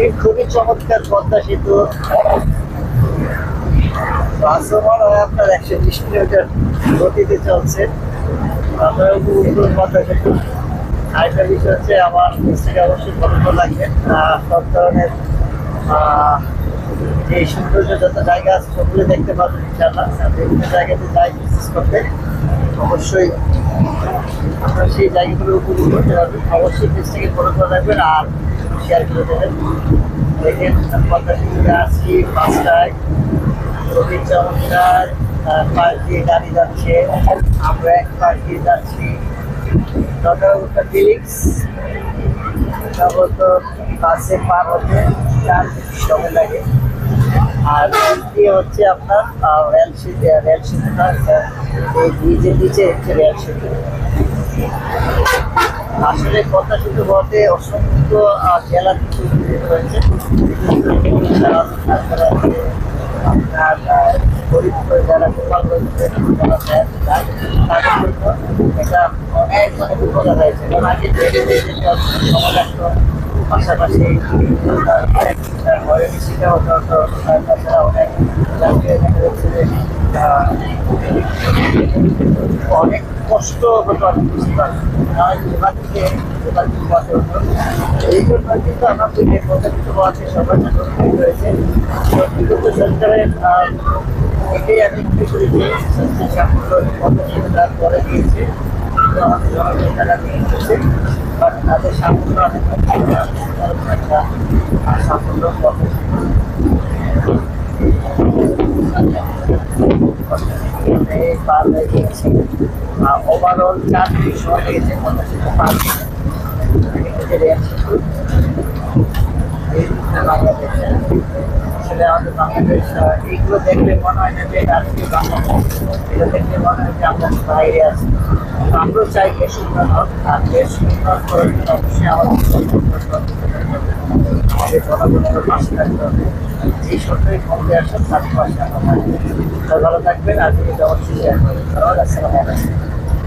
এই খুবই চমৎকার পদ্মা সেতু। হয় আপনার একশো বিশ কিলোমিটার গতিতে চলছে। উপভোগ করুন পদ্মা সেতু। আরেকটা বিষয় হচ্ছে আমার মিস্ত্রিকে অবশ্যই লাগবে। আহ, সব ধরনের যে সৌন্দর্য যত জায়গা আছে সবগুলো দেখতে পাবেন ইনশাআল্লাহ। আর বিভিন্ন জায়গাতে যাই বিশেষ করতে অবশ্যই আপনারা সেই জায়গাগুলো উপভোগ করতে পারবেন। অবশ্যই পেজটাকে ফলো করে রাখবেন আর শেয়ার করে দেবেন দেখেন পদ্মা সেতুতে আসছি পাঁচটায়। খুবই চমৎকার পাশ দিয়ে গাড়ি যাচ্ছে। আমরা এক পাশ দিয়ে যাচ্ছি। নটারটা ফিলিক্স সম্ভবত বাসে পার হতে চার সময় লাগে। আর দিয়ে হচ্ছে আপনার রেল সেতু রেল সেতুটা এই ব্রিজের নিচে হচ্ছে রেল সেতু আসলে কথা শুরু বলতে অসংখ্য জেলা কিছু রয়েছে। আপনার গরিব যারা তাদের জন্য অনেক মানে কারণ আগে পাশাপাশি ঘরে বেশিটা হতো তো তার তাছাড়া অনেক অনেক কষ্ট হতো বাসে হতো এই জন্য কিন্তু আমরা বুঝে প্রকাশিত আছে সবার তো বিগত সরকারের এটাই আমি যে দিয়েছে। আমাদের জনগণ তারা নিয়ে এসেছে বাট তাদের সাফল্য অনেক একটা সাফল্য ওভারঅল চার সময় লেগেছে পঞ্চাশ পার আসলে আমাদের বাংলাদেশ এইগুলো দেখলে মনে হয় না যে এটা আসলে বাংলাদেশ। এটা দেখলে মনে হয় যে আমরা বাইরে আছি। তো আমরাও চাই দেশ উন্নয়ন হোক, আর দেশ উন্নয়ন করার জন্য অবশ্যই আমাদের আমাদের জনগণের পাশে থাকতে হবে। এই সরকারি ক্ষমতা আসেন তার পাশে আমরা ভালো থাকবেন আর যদি শেয়ার করবেন। আসসালামু আলাইকুম।